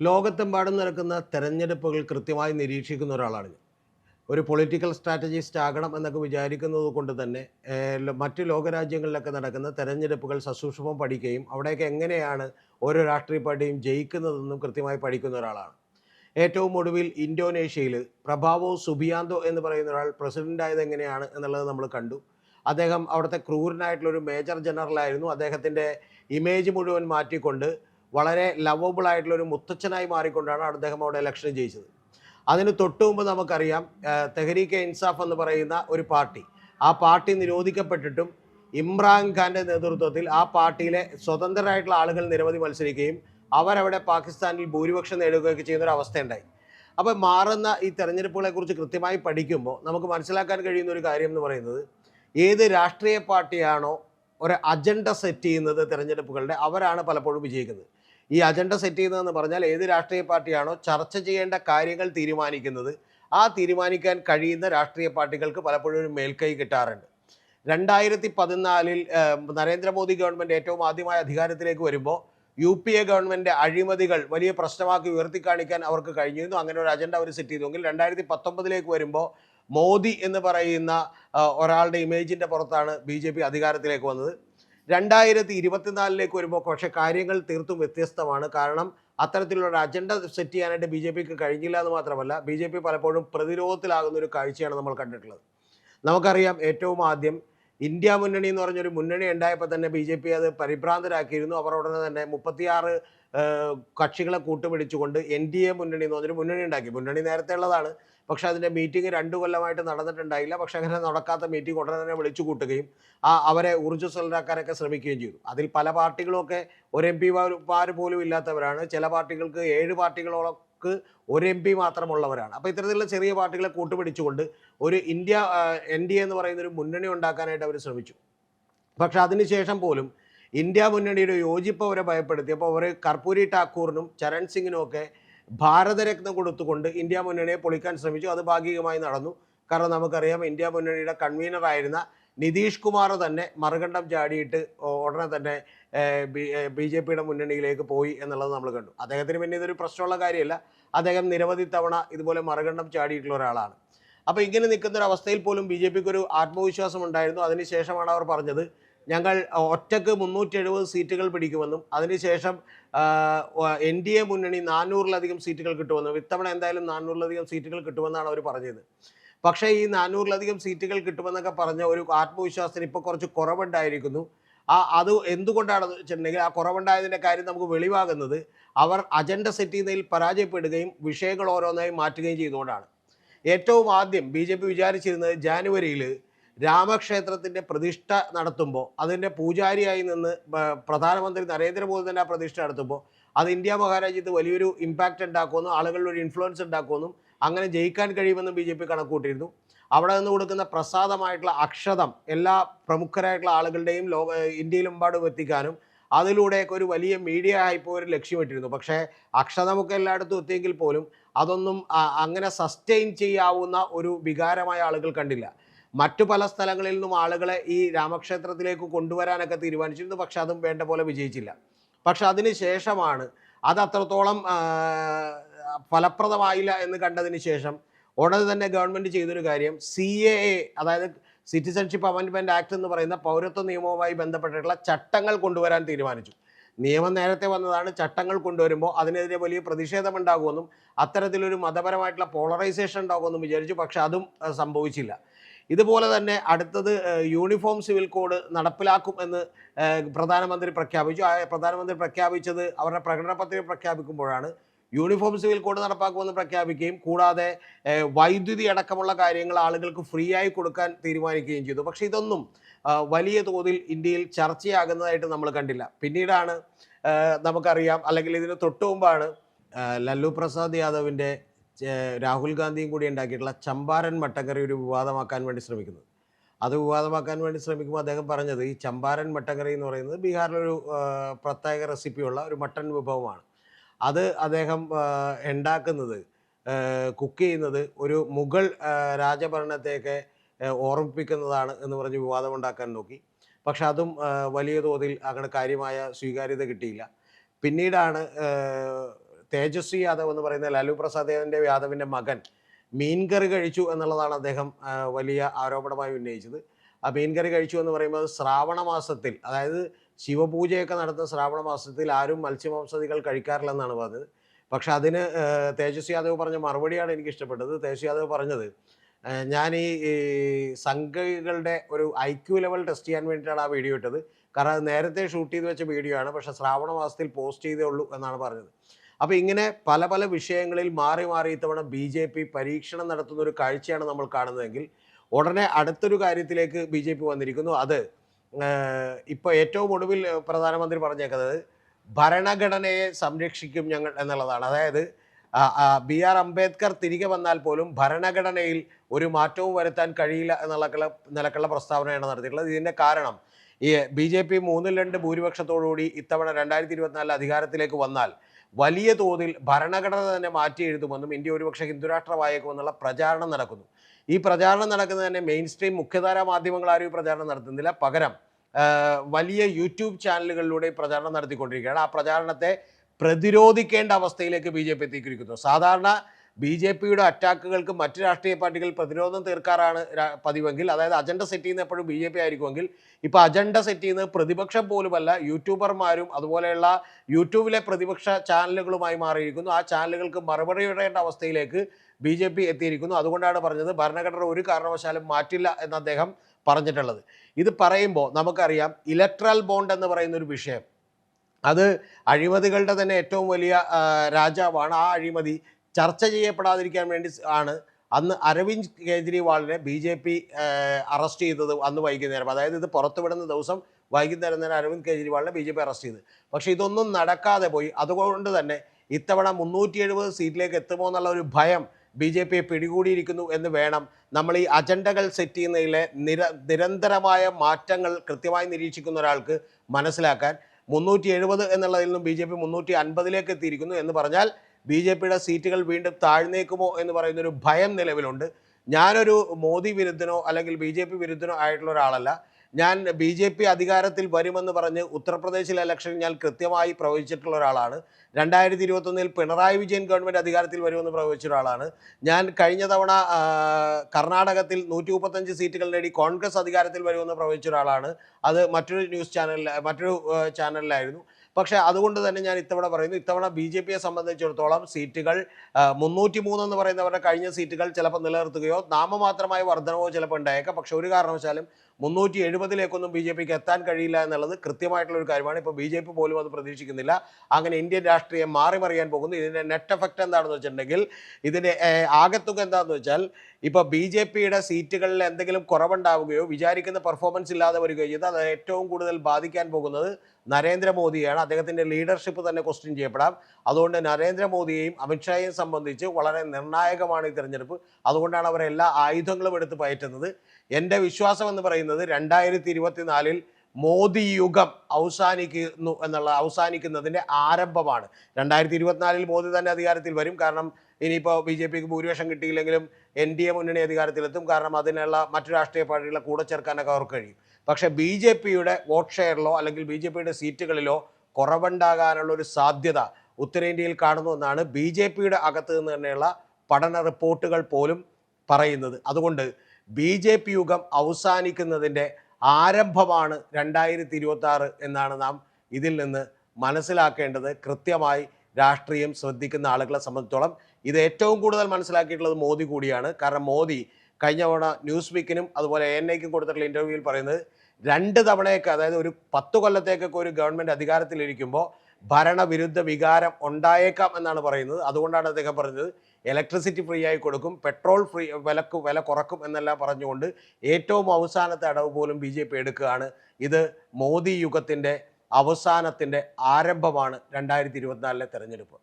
ലോകത്തെമ്പാടും നടക്കുന്ന തെരഞ്ഞെടുപ്പുകൾ കൃത്യമായി നിരീക്ഷിക്കുന്ന ഒരാളാണ് ഞാൻ. ഒരു പൊളിറ്റിക്കൽ സ്ട്രാറ്റജിസ്റ്റ് ആകണം എന്നൊക്കെ വിചാരിക്കുന്നത് കൊണ്ട് തന്നെ മറ്റ് ലോകരാജ്യങ്ങളിലൊക്കെ നടക്കുന്ന തെരഞ്ഞെടുപ്പുകൾ സസൂക്ഷ്മം പഠിക്കുകയും അവിടെയൊക്കെ എങ്ങനെയാണ് ഓരോ രാഷ്ട്രീയ പാർട്ടിയും ജയിക്കുന്നതെന്നും കൃത്യമായി പഠിക്കുന്ന ഒരാളാണ്. ഏറ്റവും ഒടുവിൽ ഇന്തോനേഷ്യയിൽ പ്രഭാവോ സുബിയാന്തോ എന്ന് പറയുന്ന ഒരാൾ പ്രസിഡന്റ് ആയത് എങ്ങനെയാണ് എന്നുള്ളത് നമ്മൾ കണ്ടു. അദ്ദേഹം അവിടുത്തെ ക്രൂരനായിട്ടുള്ള ഒരു മേജർ ജനറലായിരുന്നു അദ്ദേഹത്തിന്റെ ഇമേജ് മുഴുവൻ മാറ്റിക്കൊണ്ട് വളരെ ലവബിൾ ആയിട്ടുള്ള ഒരു മുത്തച്ഛനായി മാറിക്കൊണ്ടാണ് അദ്ദേഹം അവിടെ ഇലക്ഷൻ ജയിച്ചത്. അതിന് തൊട്ടു മുമ്പ് നമുക്കറിയാം തെഹരീക്കെ ഇൻസാഫ് എന്ന് പറയുന്ന ഒരു പാർട്ടി. ആ പാർട്ടി നിരോധിക്കപ്പെട്ടിട്ടും ഇമ്രാൻഖാന്റെ നേതൃത്വത്തിൽ ആ പാർട്ടിയിലെ സ്വതന്ത്രരായിട്ടുള്ള ആളുകൾ നിരവധി മത്സരിക്കുകയും അവരവിടെ പാകിസ്ഥാനിൽ ഭൂരിപക്ഷം നേടുകയൊക്കെ ചെയ്യുന്ന ഒരു അവസ്ഥയുണ്ടായി. അപ്പോൾ മാറുന്ന ഈ തെരഞ്ഞെടുപ്പുകളെ കുറിച്ച് കൃത്യമായി പഠിക്കുമ്പോൾ നമുക്ക് മനസ്സിലാക്കാൻ കഴിയുന്ന ഒരു കാര്യം എന്ന് പറയുന്നത് ഏത് രാഷ്ട്രീയ പാർട്ടിയാണോ ഒരു അജണ്ട സെറ്റ് ചെയ്യുന്നത് തെരഞ്ഞെടുപ്പുകളുടെ അവരാണ് പലപ്പോഴും വിജയിക്കുന്നത്. ഈ അജണ്ട സെറ്റ് ചെയ്യുന്നതെന്ന് പറഞ്ഞാൽ ഏത് രാഷ്ട്രീയ പാർട്ടിയാണോ ചർച്ച ചെയ്യേണ്ട കാര്യങ്ങൾ തീരുമാനിക്കുന്നത്. ആ തീരുമാനിക്കാൻ കഴിയുന്ന രാഷ്ട്രീയ പാർട്ടികൾക്ക് പലപ്പോഴും മേൽക്കൈ കിട്ടാറുണ്ട്. രണ്ടായിരത്തി പതിനാലിൽ നരേന്ദ്രമോദി ഗവൺമെന്റ് ഏറ്റവും ആദ്യമായി അധികാരത്തിലേക്ക് വരുമ്പോൾ യു പി എ ഗവൺമെന്റ് അഴിമതികൾ വലിയ പ്രശ്നമാക്കി ഉയർത്തിക്കാണിക്കാൻ അവർക്ക് കഴിഞ്ഞിരുന്നു. അങ്ങനെ ഒരു അജണ്ട അവർ സെറ്റ് ചെയ്തുവെങ്കിൽ രണ്ടായിരത്തി പത്തൊമ്പതിലേക്ക് വരുമ്പോൾ മോദി എന്ന് പറയുന്ന ഒരാളുടെ ഇമേജിന്റെ പുറത്താണ് ബി ജെ പി അധികാരത്തിലേക്ക് വന്നത്. രണ്ടായിരത്തി ഇരുപത്തിനാലിലേക്ക് വരുമ്പോൾ പക്ഷേ കാര്യങ്ങൾ തീർത്തും വ്യത്യസ്തമാണ്. കാരണം അത്തരത്തിലുള്ള അജണ്ട സെറ്റ് ചെയ്യാനായിട്ട് ബി ജെ പിക്ക് കഴിഞ്ഞില്ല എന്ന് മാത്രമല്ല ബി ജെ പി പലപ്പോഴും പ്രതിരോധത്തിലാകുന്ന ഒരു കാഴ്ചയാണ് നമ്മൾ കണ്ടിട്ടുള്ളത്. നമുക്കറിയാം ഏറ്റവും ആദ്യം ഇന്ത്യ മുന്നണി എന്ന് പറഞ്ഞൊരു മുന്നണി ഉണ്ടായപ്പോൾ തന്നെ ബി ജെ പി അത് പരിഭ്രാന്തരാക്കിയിരുന്നു. അവർ ഉടനെ തന്നെ മുപ്പത്തിയാറ് കക്ഷികളെ കൂട്ടുപിടിച്ചുകൊണ്ട് എൻ ഡി എ മുന്നണി എന്ന് പറഞ്ഞൊരു മുന്നണി ഉണ്ടാക്കി. മുന്നണി നേരത്തെ ഉള്ളതാണ്. പക്ഷേ അതിന്റെ മീറ്റിംഗ് രണ്ടു കൊല്ലമായിട്ട് നടന്നിട്ടുണ്ടായില്ല. പക്ഷേ അങ്ങനെ നടക്കാത്ത മീറ്റിംഗ് ഉടനെ തന്നെ വിളിച്ചു കൂട്ടുകയും ആ അവരെ ഊർജസ്വലരാക്കാനൊക്കെ ശ്രമിക്കുകയും ചെയ്തു. അതിൽ പല പാർട്ടികളൊക്കെ ഒരു എം പിമാർ പോലും ഇല്ലാത്തവരാണ്. ചില പാർട്ടികൾക്ക് ഏഴ് പാർട്ടികളൊക്കെ ഒരു എം പി മാത്രമുള്ളവരാണ്. അപ്പോൾ ഇത്തരത്തിലുള്ള ചെറിയ പാർട്ടികളെ കൂട്ടുപിടിച്ചുകൊണ്ട് ഒരു ഇന്ത്യ എൻ ഡി എന്ന് പറയുന്ന ഒരു മുന്നണി ഉണ്ടാക്കാനായിട്ട് അവർ ശ്രമിച്ചു. പക്ഷെ അതിനുശേഷം പോലും ഇന്ത്യ മുന്നണിയുടെ യോജിപ്പ് അവരെ ഭയപ്പെടുത്തിയപ്പോൾ അവർ കർപ്പൂരി ഠാക്കൂറിനും ചരൺ സിംഗിനും ഒക്കെ ഭാരതരത്നം കൊടുത്തുകൊണ്ട് ഇന്ത്യ മുന്നണിയെ പൊളിക്കാൻ ശ്രമിച്ചു. അത് ഭാഗികമായി നടന്നു. കാരണം നമുക്കറിയാം ഇന്ത്യ മുന്നണിയുടെ കൺവീനർ ആയിരുന്ന നിതീഷ് കുമാർ തന്നെ മറുകണ്ഠം ചാടിയിട്ട് ഉടനെ തന്നെ ബി ജെ പിയുടെ മുന്നണിയിലേക്ക് പോയി എന്നുള്ളത് നമ്മൾ കണ്ടു. അദ്ദേഹത്തിന് പിന്നെ ഇതൊരു പ്രശ്നമുള്ള കാര്യമല്ല. അദ്ദേഹം നിരവധി തവണ ഇതുപോലെ മറുകണ്ഠം ചാടിയിട്ടുള്ള ഒരാളാണ്. അപ്പോൾ ഇങ്ങനെ നിൽക്കുന്ന ഒരു അവസ്ഥയിൽ പോലും ബി ജെ പിക്ക് ഒരു ആത്മവിശ്വാസം ഉണ്ടായിരുന്നു. അതിനുശേഷമാണ് അവർ പറഞ്ഞത് ഞങ്ങൾ ഒറ്റയ്ക്ക് മുന്നൂറ്റി എഴുപത് സീറ്റുകൾ പിടിക്കുമെന്നും അതിനുശേഷം എൻ ഡി എ മുന്നണി നാനൂറിലധികം സീറ്റുകൾ കിട്ടുമെന്നും ഇത്തവണ എന്തായാലും നാനൂറിലധികം സീറ്റുകൾ കിട്ടുമെന്നാണ് അവർ പറഞ്ഞത്. പക്ഷേ ഈ നാനൂറിലധികം സീറ്റുകൾ കിട്ടുമെന്നൊക്കെ പറഞ്ഞ ഒരു ആത്മവിശ്വാസത്തിന് ഇപ്പോൾ കുറച്ച് കുറവുണ്ടായിരിക്കുന്നു. ആ അത് എന്തുകൊണ്ടാണെന്ന് വെച്ചിട്ടുണ്ടെങ്കിൽ ആ കുറവുണ്ടായതിന്റെ കാര്യം നമുക്ക് വെളിവാകുന്നത് അവർ അജണ്ട സെറ്റ് ചെയ്യുന്നതിൽ പരാജയപ്പെടുകയും വിഷയങ്ങൾ ഓരോന്നായി മാറ്റുകയും ചെയ്തുകൊണ്ടാണ്. ഏറ്റവും ആദ്യം ബി ജെ പി വിചാരിച്ചിരുന്നത് ജാനുവരിയിൽ രാമക്ഷേത്രത്തിന്റെ പ്രതിഷ്ഠ നടത്തുമ്പോൾ അതിന്റെ പൂജാരിയായി നിന്ന് പ്രധാനമന്ത്രി നരേന്ദ്രമോദി തന്നെ ആ പ്രതിഷ്ഠ നടത്തുമ്പോൾ അത് ഇന്ത്യ മഹാരാജ്യത്ത് വലിയൊരു ഇമ്പാക്റ്റ് ഉണ്ടാക്കുമെന്നും ആളുകളിൽ ഒരു ഇൻഫ്ലുവൻസ് ഉണ്ടാക്കുമെന്നും അങ്ങനെ ജയിക്കാൻ കഴിയുമെന്നും ബി ജെ പി കണക്കൂട്ടിയിരുന്നു അവിടെ നിന്ന് കൊടുക്കുന്ന പ്രസാദമായിട്ടുള്ള അക്ഷതം എല്ലാ പ്രമുഖരായിട്ടുള്ള ആളുകളുടെയും ലോക ഇന്ത്യയിലെമ്പാടും എത്തിക്കാനും അതിലൂടെയൊക്കെ ഒരു വലിയ മീഡിയ ഹൈപ്പ് ഒരു ലക്ഷ്യമിട്ടിരുന്നു. പക്ഷേ അക്ഷതമൊക്കെ എല്ലായിടത്തും എത്തിയെങ്കിൽ പോലും അതൊന്നും അങ്ങനെ സസ്റ്റെയിൻ ചെയ്യാവുന്ന ഒരു വികാരമായ ആളുകൾ കണ്ടില്ല. മറ്റു പല സ്ഥലങ്ങളിൽ നിന്നും ആളുകളെ ഈ രാമക്ഷേത്രത്തിലേക്ക് കൊണ്ടുവരാനൊക്കെ തീരുമാനിച്ചിരുന്നു. പക്ഷെ അതും വേണ്ട പോലെ വിജയിച്ചില്ല. പക്ഷെ അതിന് ശേഷമാണ് അത് അത്രത്തോളം ഫലപ്രദമായില്ല എന്ന് കണ്ടതിന് ശേഷം ഉടനെ തന്നെ ഗവൺമെന്റ് ചെയ്തൊരു കാര്യം സി എ എ അതായത് സിറ്റിസൺഷിപ്പ് അമെൻഡ്മെന്റ് ആക്ട് എന്ന് പറയുന്ന പൗരത്വ നിയമവുമായി ബന്ധപ്പെട്ടിട്ടുള്ള ചട്ടങ്ങൾ കൊണ്ടുവരാൻ തീരുമാനിച്ചു. നിയമം നേരത്തെ വന്നതാണ് ചട്ടങ്ങൾ കൊണ്ടുവരുമ്പോൾ അതിനെതിരെ വലിയ പ്രതിഷേധമുണ്ടാകുമെന്നും അത്തരത്തിലൊരു മതപരമായിട്ടുള്ള പോളറൈസേഷൻ ഉണ്ടാകുമെന്നും വിചാരിച്ചു. പക്ഷെ അതും സംഭവിച്ചില്ല. ഇതുപോലെ തന്നെ അടുത്തത് യൂണിഫോം സിവിൽ കോഡ് നടപ്പിലാക്കും എന്ന് പ്രധാനമന്ത്രി പ്രഖ്യാപിച്ചു. പ്രധാനമന്ത്രി പ്രഖ്യാപിച്ചത് അവരുടെ പ്രകടന പത്രിക പ്രഖ്യാപിക്കുമ്പോഴാണ്. യൂണിഫോം സിവിൽ കോഡ് നടപ്പാക്കുമെന്ന് പ്രഖ്യാപിക്കുകയും കൂടാതെ വൈദ്യുതി അടക്കമുള്ള കാര്യങ്ങൾ ആളുകൾക്ക് ഫ്രീ ആയി കൊടുക്കാൻ തീരുമാനിക്കുകയും ചെയ്തു. പക്ഷേ ഇതൊന്നും വലിയ തോതിൽ ഇന്ത്യയിൽ ചർച്ചയാകുന്നതായിട്ട് നമ്മൾ കണ്ടില്ല. പിന്നീടാണ് നമുക്കറിയാം അല്ലെങ്കിൽ ഇതിന് തൊട്ടു മുമ്പാണ് ലല്ലു പ്രസാദ് യാദവിന്റെ രാഹുൽ ഗാന്ധിയും കൂടി ഉണ്ടാക്കിയിട്ടുള്ള ചമ്പാരൻ മട്ടക്കറി ഒരു വിവാദമാക്കാൻ വേണ്ടി ശ്രമിക്കുന്നത്. അത് വിവാദമാക്കാൻ വേണ്ടി ശ്രമിക്കുമ്പോൾ അദ്ദേഹം പറഞ്ഞത് ഈ ചമ്പാരൻ മട്ടക്കറി എന്ന് പറയുന്നത് ബീഹാറിലൊരു പ്രത്യേക റെസിപ്പിയുള്ള ഒരു മട്ടൻ വിഭവമാണ്. അത് അദ്ദേഹം ഉണ്ടാക്കുന്നത് കുക്ക് ചെയ്യുന്നത് ഒരു മുഗൾ രാജഭരണത്തെയൊക്കെ ഓർമ്മിപ്പിക്കുന്നതാണ് എന്ന് പറഞ്ഞ് വിവാദം ഉണ്ടാക്കാൻ നോക്കി. പക്ഷെ അതും വലിയ തോതിൽ അങ്ങനെ കാര്യമായ സ്വീകാര്യത കിട്ടിയില്ല. പിന്നീടാണ് തേജസ്വി യാദവ് എന്ന് പറയുന്ന ലാലു പ്രസാദ് യാദവിന്റെ മകൻ മീൻകറി കഴിച്ചു എന്നുള്ളതാണ് അദ്ദേഹം വലിയ ആരോപണമായി ഉന്നയിച്ചത്. ആ മീൻകറി കഴിച്ചു എന്ന് പറയുമ്പോൾ ശ്രാവണ മാസത്തിൽ അതായത് ശിവപൂജയൊക്കെ നടത്തുന്ന ശ്രാവണ മാസത്തിൽ ആരും മത്സ്യമാംസതികൾ കഴിക്കാറില്ലെന്നാണ് പറഞ്ഞത്. പക്ഷെ അതിന് തേജസ്വി യാദവ് പറഞ്ഞ മറുപടിയാണ് എനിക്ക് ഇഷ്ടപ്പെട്ടത് തേജസ്വി യാദവ് പറഞ്ഞത് ഞാൻ ഈ സംഘികളുടെ ഒരു ഐ ക്യു ലെവൽ ടെസ്റ്റ് ചെയ്യാൻ വേണ്ടിയിട്ടാണ് ആ വീഡിയോ ഇട്ടത്. കാരണം നേരത്തെ ഷൂട്ട് ചെയ്ത് വെച്ച വീഡിയോ ആണ്. പക്ഷേ ശ്രാവണ മാസത്തിൽ പോസ്റ്റ് ചെയ്തേ ഉള്ളൂ എന്നാണ് പറഞ്ഞത്. അപ്പോൾ ഇങ്ങനെ പല പല വിഷയങ്ങളിൽ മാറി മാറി ഇത്തവണ ബി ജെ പി പരീക്ഷണം നടത്തുന്ന ഒരു കാഴ്ചയാണ് നമ്മൾ കാണുന്നതെങ്കിൽ ഉടനെ അടുത്തൊരു കാര്യത്തിലേക്ക് ബി ജെ പി വന്നിരിക്കുന്നു. അത് ഇപ്പോൾ ഏറ്റവും ഒടുവിൽ പ്രധാനമന്ത്രി പറഞ്ഞേക്കുന്നത് ഭരണഘടനയെ സംരക്ഷിക്കും ഞങ്ങൾ എന്നുള്ളതാണ്. അതായത് ബി ആർ അംബേദ്കർ തിരികെ വന്നാൽ പോലും ഭരണഘടനയിൽ ഒരു മാറ്റവും വരുത്താൻ കഴിയില്ല എന്നുള്ള നിലക്കുള്ള പ്രസ്താവനയാണ് നടത്തിയിട്ടുള്ളത്. ഇതിന്റെ കാരണം ഈ ബി ജെ പി മൂന്നിൽ രണ്ട് ഭൂരിപക്ഷത്തോടുകൂടി ഇത്തവണ രണ്ടായിരത്തി ഇരുപത്തിനാലിൽ അധികാരത്തിലേക്ക് വന്നാൽ വലിയ തോതിൽ ഭരണഘടന തന്നെ മാറ്റി എഴുതുമെന്നും ഇന്ത്യ ഒരുപക്ഷെ ഹിന്ദുരാഷ്ട്രമായേക്കുമെന്നുള്ള പ്രചാരണം നടക്കുന്നു. ഈ പ്രചാരണം നടക്കുന്നത് തന്നെ മെയിൻ സ്ട്രീം മുഖ്യധാരാ മാധ്യമങ്ങൾ ആരും ഈ പ്രചാരണം നടത്തുന്നില്ല. പകരം വലിയ യൂട്യൂബ് ചാനലുകളിലൂടെ പ്രചാരണം നടത്തിക്കൊണ്ടിരിക്കുകയാണ്. ആ പ്രചാരണത്തെ പ്രതിരോധിക്കേണ്ട അവസ്ഥയിലേക്ക് ബി ജെ പി എത്തിയിരിക്കുന്നു. സാധാരണ ബി ജെ പിയുടെ അറ്റാക്കുകൾക്ക് മറ്റ് രാഷ്ട്രീയ പാർട്ടികൾ പ്രതിരോധം തീർക്കാറാണ് പതിവെങ്കിൽ അതായത് അജണ്ട സെറ്റ് ചെയ്യുന്ന എപ്പോഴും ബി ജെ പി ആയിരിക്കുമെങ്കിൽ ഇപ്പോൾ അജണ്ട സെറ്റ് ചെയ്യുന്നത് പ്രതിപക്ഷം പോലുമല്ല യൂട്യൂബർമാരും അതുപോലെയുള്ള യൂട്യൂബിലെ പ്രതിപക്ഷ ചാനലുകളുമായി മാറിയിരിക്കുന്നു. ആ ചാനലുകൾക്ക് മറുപടി ഇടേണ്ട അവസ്ഥയിലേക്ക് ബി ജെ പി എത്തിയിരിക്കുന്നു. അതുകൊണ്ടാണ് പറഞ്ഞത് ഭരണഘടന ഒരു കാരണവശാലും മാറ്റില്ല എന്ന് അദ്ദേഹം പറഞ്ഞിട്ടുള്ളത്. ഇത് പറയുമ്പോൾ നമുക്കറിയാം ഇലക്ട്രൽ ബോണ്ട് എന്ന് പറയുന്ന ഒരു വിഷയം അത് അഴിമതികളുടെ തന്നെ ഏറ്റവും വലിയ രാജാവാണ് ആ അഴിമതി ചർച്ച ചെയ്യപ്പെടാതിരിക്കാൻ വേണ്ടി ആണ്. അന്ന് അരവിന്ദ് കെജ്രിവാളിനെ ബി ജെ പി അറസ്റ്റ് ചെയ്തത് അന്ന് വൈകുന്നേരം. അതായത് ഇത് പുറത്തുവിടുന്ന ദിവസം വൈകുന്നേരം തന്നെ അരവിന്ദ് കെജ്രിവാളിനെ ബി ജെ പി അറസ്റ്റ് ചെയ്ത്. പക്ഷേ ഇതൊന്നും നടക്കാതെ പോയി. അതുകൊണ്ട് തന്നെ ഇത്തവണ മുന്നൂറ്റി എഴുപത് സീറ്റിലേക്ക് എത്തുമോ എന്നുള്ള ഒരു ഭയം ബി ജെ പിയെ പിടികൂടിയിരിക്കുന്നു എന്ന് വേണം നമ്മൾ ഈ അജണ്ടകൾ സെറ്റ് ചെയ്യുന്നതിലെ നിര നിരന്തരമായ മാറ്റങ്ങൾ കൃത്യമായി നിരീക്ഷിക്കുന്ന ഒരാൾക്ക് മനസ്സിലാക്കാൻ. മുന്നൂറ്റി എഴുപത് എന്നുള്ളതിൽ നിന്നും ബി ജെ പി മുന്നൂറ്റി അൻപതിലേക്ക് എത്തിയിരിക്കുന്നു എന്ന് പറഞ്ഞാൽ ബി ജെ പിയുടെ സീറ്റുകൾ വീണ്ടും താഴ്ന്നേക്കുമോ എന്ന് പറയുന്നൊരു ഭയം നിലവിലുണ്ട്. ഞാനൊരു മോദി വിരുദ്ധനോ അല്ലെങ്കിൽ ബി ജെ പി വിരുദ്ധനോ ആയിട്ടുള്ള ഒരാളല്ല. ഞാൻ ബി ജെ പി അധികാരത്തിൽ വരുമെന്ന് പറഞ്ഞ് ഉത്തർപ്രദേശിലെ ഇലക്ഷൻ ഞാൻ കൃത്യമായി പ്രവചിച്ചിട്ടുള്ള ഒരാളാണ്. രണ്ടായിരത്തി ഇരുപത്തൊന്നിൽ പിണറായി വിജയൻ ഗവൺമെന്റ് അധികാരത്തിൽ വരുമെന്ന് പ്രവചിച്ച ഒരാളാണ്. ഞാൻ കഴിഞ്ഞ തവണ കർണാടകത്തിൽ നൂറ്റി മുപ്പത്തഞ്ച് സീറ്റുകൾ നേടി കോൺഗ്രസ് അധികാരത്തിൽ വരുമെന്ന് പ്രവചിച്ച ഒരാളാണ്. അത് മറ്റൊരു ന്യൂസ് ചാനലിൽ മറ്റൊരു ചാനലിലായിരുന്നു. പക്ഷേ അതുകൊണ്ട് തന്നെ ഞാൻ ഇത്തവണ പറയുന്നു ഇത്തവണ ബി ജെ പിയെ സംബന്ധിച്ചിടത്തോളം സീറ്റുകൾ മുന്നൂറ്റി മൂന്നെന്ന് പറയുന്നവരുടെ കഴിഞ്ഞ സീറ്റുകൾ ചിലപ്പോൾ നിലനിർത്തുകയോ നാമമാത്രമായ വർധനവോ ചിലപ്പോൾ ഉണ്ടായേക്കാം. പക്ഷേ ഒരു കാരണവശാലും മുന്നൂറ്റി എഴുപതിലേക്കൊന്നും ബി ജെ പിക്ക് എത്താൻ കഴിയില്ല എന്നുള്ളത് കൃത്യമായിട്ടുള്ള ഒരു കാര്യമാണ്. ഇപ്പോൾ ബി ജെ പി പോലും അത് പ്രതീക്ഷിക്കുന്നില്ല. അങ്ങനെ ഇന്ത്യൻ രാഷ്ട്രീയം മാറി മറിയാൻ പോകുന്നു. ഇതിന്റെ നെറ്റ് എഫക്റ്റ് എന്താണെന്ന് വെച്ചിട്ടുണ്ടെങ്കിൽ ഇതിന്റെ ആകത്തുക എന്താണെന്ന് വെച്ചാൽ ഇപ്പോൾ ബി ജെ പിയുടെ സീറ്റുകളിൽ എന്തെങ്കിലും കുറവുണ്ടാവുകയോ വിചാരിക്കുന്ന പെർഫോമൻസ് ഇല്ലാതെ വരികയോ ചെയ്താൽ അത് ഏറ്റവും കൂടുതൽ ബാധിക്കാൻ പോകുന്നത് നരേന്ദ്രമോദിയാണ്. അദ്ദേഹത്തിന്റെ ലീഡർഷിപ്പ് തന്നെ ക്വസ്റ്റ്യൻ ചെയ്യപ്പെടാം. അതുകൊണ്ട് നരേന്ദ്രമോദിയെയും അമിത്ഷായെയും സംബന്ധിച്ച് വളരെ നിർണായകമാണ് ഈ തെരഞ്ഞെടുപ്പ്. അതുകൊണ്ടാണ് അവർ എല്ലാ ആയുധങ്ങളും എടുത്ത് പയറ്റുന്നത്. എന്റെ വിശ്വാസം എന്ന് പറയുന്നത് രണ്ടായിരത്തി ഇരുപത്തിനാലിൽ മോദി യുഗം അവസാനിക്കുന്നു എന്നുള്ള അവസാനിക്കുന്നതിന്റെ ആരംഭമാണ്. രണ്ടായിരത്തി ഇരുപത്തിനാലിൽ മോദി തന്നെ അധികാരത്തിൽ വരും. കാരണം ഇനിയിപ്പോൾ ബി ജെ പിക്ക് ഭൂരിപക്ഷം കിട്ടിയില്ലെങ്കിലും എൻ ഡി എ മുന്നണി അധികാരത്തിലെത്തും. കാരണം അതിനുള്ള മറ്റു രാഷ്ട്രീയ പാർട്ടികളെ കൂടെ ചേർക്കാനൊക്കെ അവർക്ക് കഴിയും. പക്ഷേ ബി ജെ പിയുടെ വോട്ട് ഷെയറിലോ അല്ലെങ്കിൽ ബി ജെ പിയുടെ സീറ്റുകളിലോ കുറവുണ്ടാകാനുള്ള ഒരു സാധ്യത ഉത്തരേന്ത്യയിൽ കാണുന്നു എന്നാണ് ബി ജെ പിയുടെ അകത്ത് നിന്ന് തന്നെയുള്ള പഠന റിപ്പോർട്ടുകൾ പോലും പറയുന്നത്. അതുകൊണ്ട് ബി ജെ പി യുഗം അവസാനിക്കുന്നതിന്റെ ആരംഭമാണ് രണ്ടായിരത്തി ഇരുപത്തി എന്നാണ് നാം ഇതിൽ നിന്ന് മനസ്സിലാക്കേണ്ടത്. കൃത്യമായി രാഷ്ട്രീയം ശ്രദ്ധിക്കുന്ന ആളുകളെ സംബന്ധിച്ചോളം ഇത് ഏറ്റവും കൂടുതൽ മനസ്സിലാക്കിയിട്ടുള്ളത് മോദി കൂടിയാണ്. കാരണം മോദി കഴിഞ്ഞ തവണ ന്യൂസ് വീക്കിനും അതുപോലെ എൻ ഐക്കും കൊടുത്തിട്ടുള്ള ഇന്റർവ്യൂവിൽ പറയുന്നത് രണ്ട് തവണയൊക്കെ അതായത് ഒരു പത്ത് കൊല്ലത്തേക്കൊക്കെ ഒരു ഗവൺമെന്റ് അധികാരത്തിലിരിക്കുമ്പോൾ ഭരണവിരുദ്ധ വികാരം ഉണ്ടായേക്കാം എന്നാണ് പറയുന്നത്. അതുകൊണ്ടാണ് അദ്ദേഹം പറഞ്ഞത് ഇലക്ട്രിസിറ്റി ഫ്രീ ആയി കൊടുക്കും പെട്രോൾ ഫ്രീ വിലക്ക് വില കുറക്കും എന്നെല്ലാം പറഞ്ഞുകൊണ്ട് ഏറ്റവും അവസാനത്തെ അടവ് പോലും ബി ജെ പി എടുക്കുകയാണ്. ഇത് മോദി യുഗത്തിന്റെ അവസാനത്തിന്റെ ആരംഭമാണ് രണ്ടായിരത്തി ഇരുപത്തിനാലിലെ തെരഞ്ഞെടുപ്പ്.